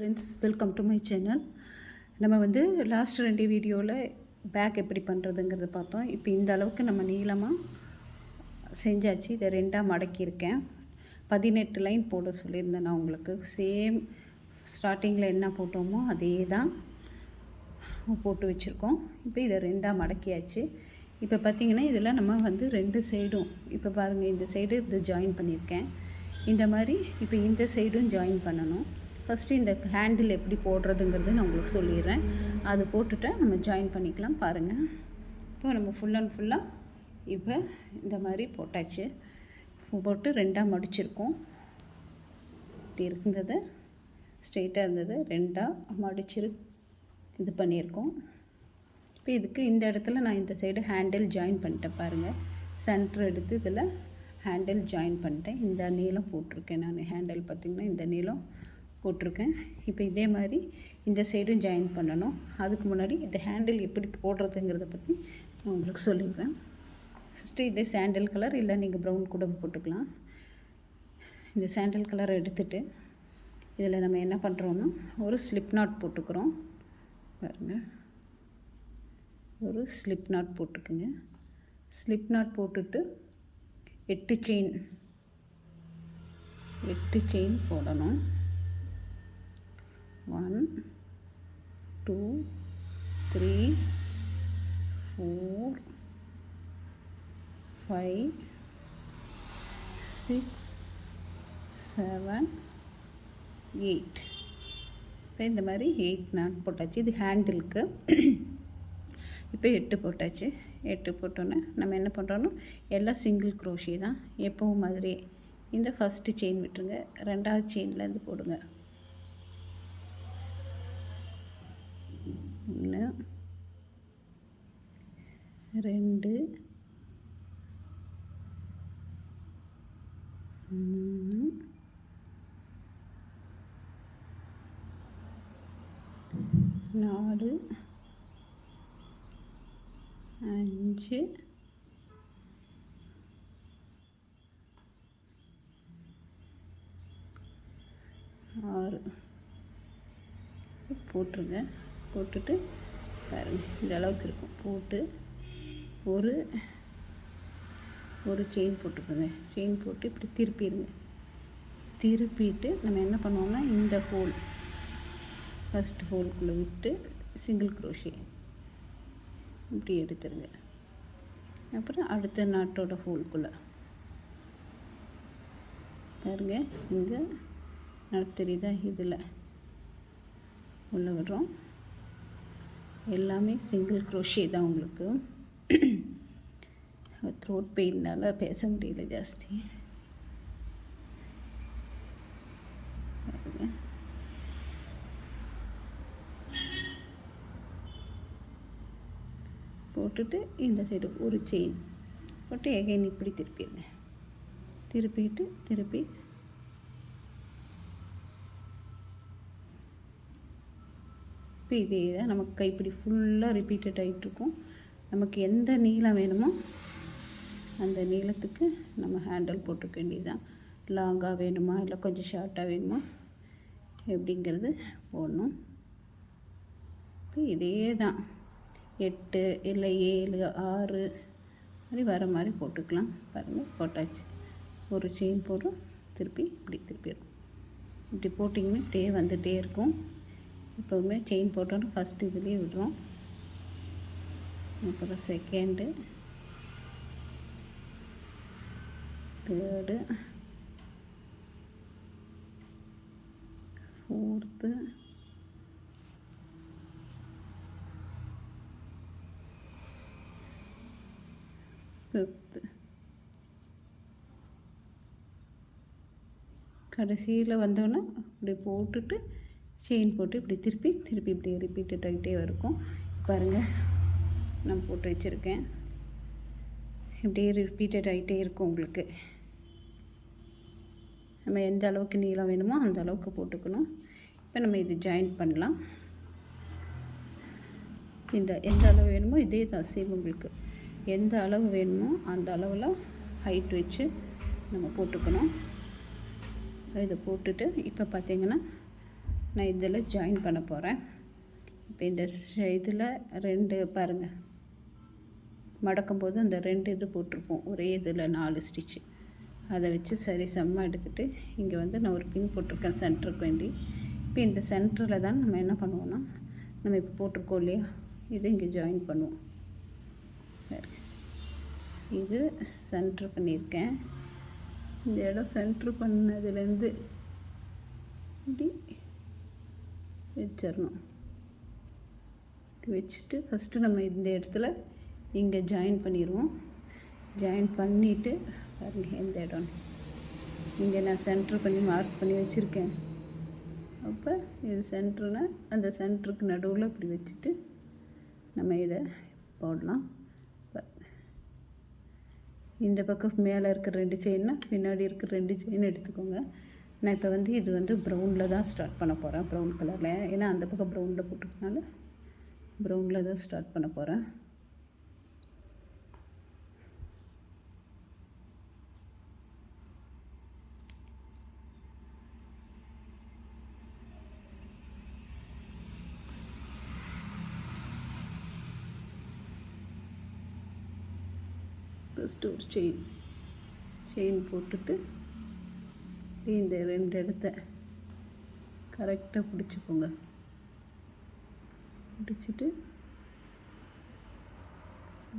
Friends welcome to my channel நம்ம வந்து last ரெண்டு வீடியோவில் பேக் எப்படி பண்ணுறதுங்கிறத பார்த்தோம். இப்போ இந்த அளவுக்கு நம்ம நீளமாக செஞ்சாச்சு. இதை ரெண்டாக மடக்கியிருக்கேன். பதினெட்டு லைன் போட சொல்லியிருந்தேன் நான் உங்களுக்கு. சேம் ஸ்டார்டிங்கில் என்ன போட்டோமோ அதே தான் போட்டு வச்சுருக்கோம். இப்போ இதை ரெண்டாக மடக்கியாச்சு. இப்போ பார்த்தீங்கன்னா இதில் நம்ம வந்து ரெண்டு சைடும் இப்போ பாருங்கள் இந்த சைடு இது ஜாயின் பண்ணியிருக்கேன். இந்த மாதிரி இப்போ இந்த சைடும் ஜாயின் பண்ணணும். ஃபஸ்ட்டு இந்த ஹேண்டில் எப்படி போடுறதுங்கிறது நான் உங்களுக்கு சொல்லிடுறேன். அது போட்டுட்டு நம்ம ஜாயின் பண்ணிக்கலாம் பாருங்கள் இப்போ நம்ம ஃபுல் அண்ட் ஃபுல்லாக இப்போ இந்த மாதிரி போட்டாச்சு. போட்டு ரெண்டாக மடிச்சிருக்கோம். இப்படி இருந்தது. ஸ்ட்ரெயிட்டாக இருந்தது. ரெண்டாக மடிச்சிரு இது பண்ணியிருக்கோம். இப்போ இதுக்கு இந்த இடத்துல நான் இந்த சைடு ஹேண்டில் ஜாயின் பண்ணிட்டேன் பாருங்கள் சென்டர் எடுத்து இதில் ஹேண்டில் ஜாயின் பண்ணிட்டேன். இந்த நீளம் போட்டிருக்கேன் நான். ஹேண்டில் பார்த்திங்கன்னா இந்த நீளம். போட்டிருக்கேன். இப்போ இதே மாதிரி இந்த சைடும் ஜாயின் பண்ணணும். அதுக்கு முன்னாடி இந்த ஹேண்டில் எப்படி போடுறதுங்கிறத பற்றி நான் உங்களுக்கு சொல்லிடுறேன். ஃபஸ்ட்டு இதே சாண்டில் கலர் இல்லை நீங்கள் ப்ரௌன் கூட போட்டுக்கலாம். இந்த சாண்டில் கலரை எடுத்துகிட்டு இதில் நம்ம என்ன பண்ணுறோன்னா ஒரு ஸ்லிப் நாட் போட்டுக்கிறோம். பாருங்கள் ஒரு ஸ்லிப் நாட் போட்டுக்குங்க. ஸ்லிப் நாட் போட்டுட்டு எட்டு செயின் எட்டு செயின் போடணும். One two three four five six seven eight இப்போ இந்த மாதிரி எயிட் நான் போட்டாச்சு. இது ஹேண்டிலுக்கு இப்போ எட்டு போட்டாச்சு. எட்டு போட்டோன்னே நம்ம என்ன பண்ணுறோன்னா எல்லாம் சிங்கிள் குரோஷி தான். எப்பவும் மாதிரி இந்த ஃபஸ்ட்டு செயின் விட்டுருங்க. ரெண்டாவது செயின்லேருந்து போடுங்க. ஒன்று ரெண்டு மூணு நாலு அஞ்சு ஆறு. போட்டுருங்க போட்டுட்டு பாருங்கள் இந்த அளவுக்கு இருக்கும். போட்டு ஒரு ஒரு செயின் போட்டுக்கோங்க. செயின் போட்டு இப்படி திருப்பிடுங்க. திருப்பிட்டு நம்ம என்ன பண்ணுவோம்னா இந்த ஹோல் ஃபஸ்ட் ஹோல்குள்ளே விட்டு சிங்கிள் குரோஷே இப்படி எடுத்துருங்க. அப்புறம் அடுத்த நாட்டோட ஹோல்குள்ளே பாருங்க இந்த நாட் தெரியுதா? இதில். உள்ளே விடுறோம். எல்லாமே சிங்கிள் க்ரோஷே தான் உங்களுக்கு. த்ரோட் பெயின்னால பேச முடியல ஜாஸ்தி. போட்டுட்டு இந்த சைடு ஒரு செயின் போட்டு எகைன் இப்படி திருப்பிடுங்க. திருப்பிட்டு திருப்பி இப்போ இதே தான் நமக்கு கைப்பிடி ஃபுல்லாக ரிப்பீட்டட் ஆகிட்டுருக்கும் நமக்கு எந்த நீளம் வேணுமோ அந்த நீளத்துக்கு நம்ம ஹேண்டில் போட்டுக்க வேண்டியதுதான். லாங்காக வேணுமா இல்லை கொஞ்சம் ஷார்ட்டாக வேணுமா? எப்படிங்கிறது போடணும். இப்போ இதே தான் எட்டு இல்லை ஏழு ஆறு மாதிரி வர மாதிரி போட்டுக்கலாம். பாருங்கள் போட்டாச்சு. ஒரு செயின் போடுறோம் திருப்பி இப்படி திருப்பிடும் இப்படி போட்டிங்கன்னா இப்படியே வந்துகிட்டே இருக்கும். எப்போவுமே செயின் போட்டோன்னு ஃபஸ்ட்டு இதுலேயே விடுறோம். அப்புறம் செகண்டு தேர்டு ஃபோர்த்து ஃபிஃப்த்து கடைசியில் வந்தோன்னே அப்படி போட்டுட்டு செயின் போட்டு இப்படி திருப்பி திருப்பி இப்படி ரிப்பீட்டட் ஆகிட்டே இருக்கும். பாருங்கள் நான் போட்டு வச்சுருக்கேன். இப்படியே ரிப்பீட்டட் ஆகிட்டே இருக்கும் உங்களுக்கு. நம்ம எந்த அளவுக்கு நீளம் வேணுமோ அந்த அளவுக்கு போட்டுக்கணும். இப்போ நம்ம இது ஜாயின் பண்ணலாம். இந்த எந்த அளவு வேணுமோ இதே தான் சேம் உங்களுக்கு. எந்த அளவு வேணுமோ அந்த அளவில் ஹைட் வச்சு நம்ம போட்டுக்கணும். இதை போட்டுட்டு இப்போ பார்த்திங்கன்னா நான் இதில் ஜாயின் பண்ண போகிறேன் இப்போ இந்த இதில் ரெண்டு பாருங்கள் மடக்கும் போது அந்த ரெண்டு இது போட்டிருப்போம். ஒரே இதில் நாலு ஸ்டிச்சு அதை வச்சு சரி செம்மாக எடுத்துகிட்டு இங்கே வந்து நான் ஒரு பின் போட்டிருக்கேன் சென்டருக்கு வேண்டி. இப்போ இந்த சென்டரில் தான் நம்ம என்ன பண்ணுவோன்னா நம்ம இப்போ போட்டிருக்கோம் இல்லையா? இது இங்கே ஜாயின் பண்ணுவோம். இது சென்ட்ரு பண்ணியிருக்கேன். இந்த இடம் சென்ட்ரு பண்ணதுலேருந்து இப்படி வச்சிடணும் வச்சுட்டு ஃபஸ்ட்டு நம்ம இந்த இடத்துல இங்கே ஜாயின் பண்ணிடுவோம் ஜாயின் பண்ணிவிட்டு பாருங்க எந்த இடம்? இங்கே நான் சென்டர் பண்ணி மார்க் பண்ணி வச்சுருக்கேன். அப்போ இது சென்டர்னா அந்த சென்டருக்கு நடுவில் இப்படி வச்சுட்டு நம்ம இதை போடலாம். இந்த பக்கம் மேலே இருக்கிற ரெண்டு செயின்னா பின்னாடி இருக்கிற ரெண்டு செயின் எடுத்துக்கோங்க. நான் இப்போ வந்து இது வந்து ப்ரௌனில் தான் ஸ்டார்ட் பண்ண போகிறேன் ப்ரௌன் கலரில். ஏன்னா அந்த பக்கம் ப்ரௌனில் போட்டிருக்கனால ப்ரௌனில் தான் ஸ்டார்ட் பண்ண போகிறேன். ஃபஸ்ட்டு ஒரு செயின் செயின் போட்டுட்டு இந்த ரெண்டு இடத்த கரெக்டாக பிடிச்சிக்கோங்க. பிடிச்சிட்டு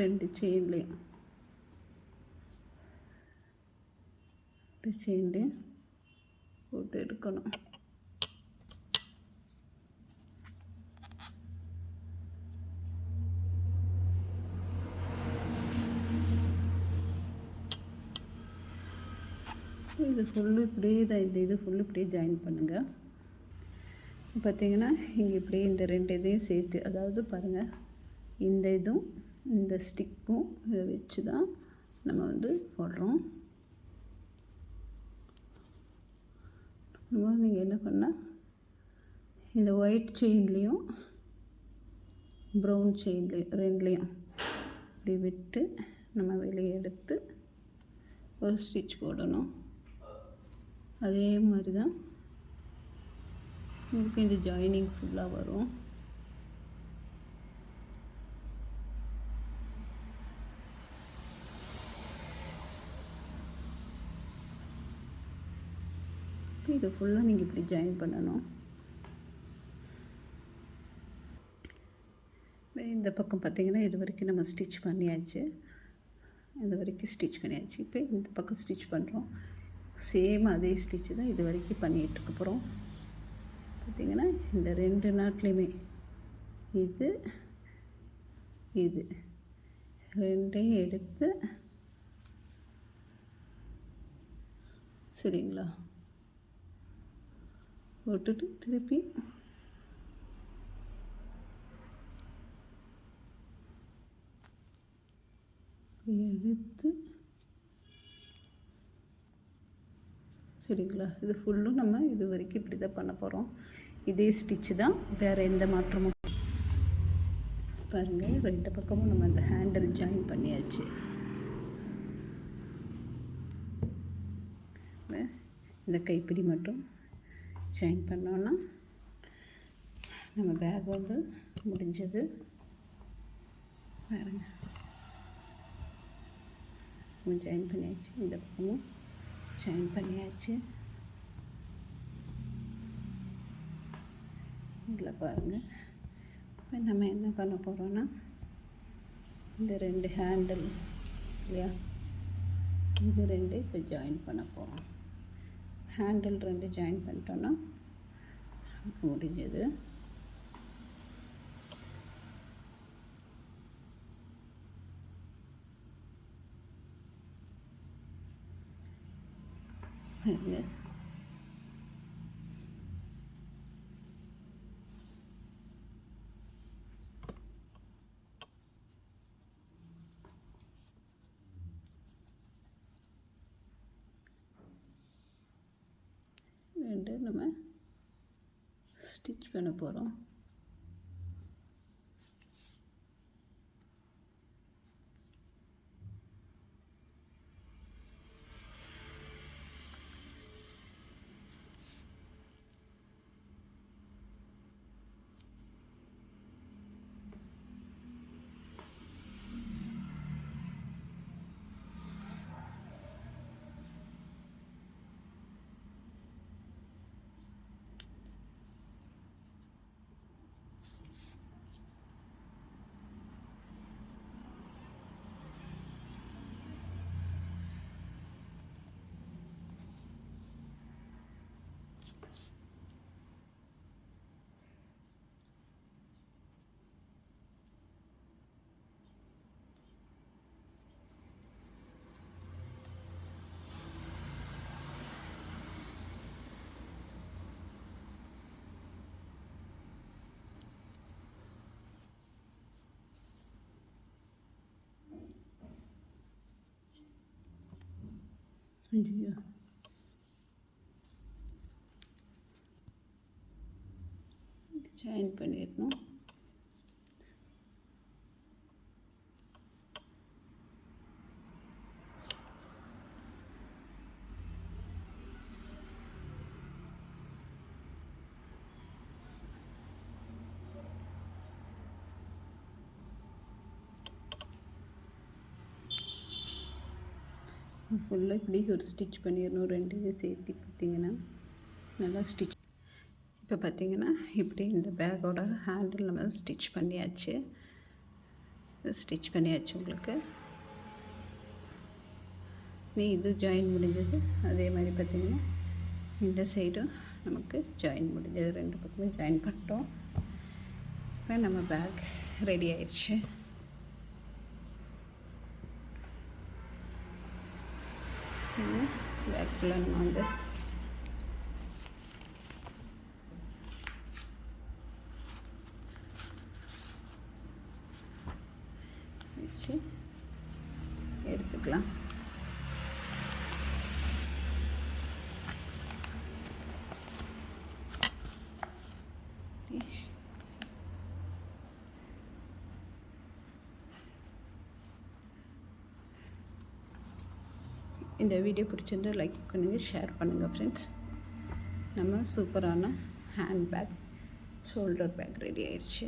ரெண்டு செயின்லேயும் ரெண்டு செயின்லேயும் போட்டு எடுக்கணும். இது ஃபுல்லு இப்படியே தான் இந்த இது ஃபுல்லு இப்படியே ஜாயின் பண்ணுங்கள் பார்த்தீங்கன்னா இங்கே இப்படியே இந்த ரெண்டு இதையும் சேர்த்து அதாவது பாருங்கள் இந்த இதுவும் இந்த ஸ்டிக்கும் இதை வச்சு தான் நம்ம வந்து போடுறோம். நம்ம நீங்கள் என்ன பண்ணால் இந்த ஒயிட் செயின்லேயும் ப்ரௌன் செயின்லேயும் ரெண்டுலேயும் இப்படி விட்டு நம்ம வெளியே எடுத்து ஒரு ஸ்டிச் போடணும். அதே மாதிரி தான் உங்களுக்கு இந்த ஜாயினிங் ஃபுல்லாக வரும். இதை ஃபுல்லாக நீங்கள் இப்படி ஜாயின் பண்ணணும். இந்த பக்கம் பார்த்திங்கன்னா இது வரைக்கும் நம்ம ஸ்டிச் பண்ணியாச்சு. இது வரைக்கும் ஸ்டிச் பண்ணியாச்சு. இப்போ இந்த பக்கம் ஸ்டிச் பண்ணுறோம் சேம் அதே ஸ்டிச்சு தான் இது வரைக்கும் பண்ணிகிட்ருக்க போகிறோம். பார்த்திங்கன்னா இந்த ரெண்டு நாட்லேயுமே இது இது ரெண்டையும் எடுத்து சரிங்களா? போட்டுட்டு திருப்பி எடுத்து சரிங்களா? இது ஃபுல்லும் நம்ம இது வரைக்கும் இப்படி தான் பண்ண போகிறோம் இதே ஸ்டிச்சு தான். வேறு எந்த மாற்றமும் பாருங்கள் ரெண்டு பக்கமும் நம்ம இந்த ஹேண்டில் ஜாயின் பண்ணியாச்சு. இந்த கைப்பிடி மட்டும் ஜாயின் பண்ணோன்னா நம்ம பேக் வந்து முடிஞ்சது. பாருங்க. ஜாயின் பண்ணியாச்சு. இந்த பக்கமும் ஜாயின் பண்ணியாச்சு. இதில் பாருங்கள் இப்போ நம்ம என்ன பண்ண போகிறோன்னா இந்த ரெண்டு ஹேண்டில் இல்லையா? இது ரெண்டு இப்போ ஜாயின் பண்ண போகிறோம் ஹேண்டில் ரெண்டு ஜாயின் பண்ணிட்டோன்னா முடிஞ்சது. பாருங்க ரெண்டு நம்ம ஸ்டிச் பண்ண போகிறோம் And yeah. ஜாயின் பண்ணிடணும். ஃபுல்லாக இப்படி ஒரு ஸ்டிச் பண்ணிடணும். ரெண்டு இதை சேர்த்து பார்த்தீங்கன்னா நல்லா ஸ்டிச் இப்போ பார்த்திங்கன்னா இப்படி இந்த பேக்கோட ஹேண்டில் நம்ம ஸ்டிச் பண்ணியாச்சு. ஸ்டிச் பண்ணியாச்சு உங்களுக்கு. நீ இது ஜாயின் முடிஞ்சது அதே மாதிரி பார்த்தீங்கன்னா இந்த சைடும் நமக்கு ஜாயின் முடிஞ்சது. ரெண்டு பக்கமும் ஜாயின் பண்ணிட்டோம். இப்போ நம்ம பேக் ரெடி ஆயிடுச்சு. பேக்கில் நம்ம வந்து வச்சு எடுத்துக்கலாம் இந்த வீடியோ பிடிச்சிருந்து லைக் பண்ணுங்கள் ஷேர் பண்ணுங்கள் ஃப்ரெண்ட்ஸ் நம்ம சூப்பரான hand bag shoulder bag ready ஆயிடுச்சு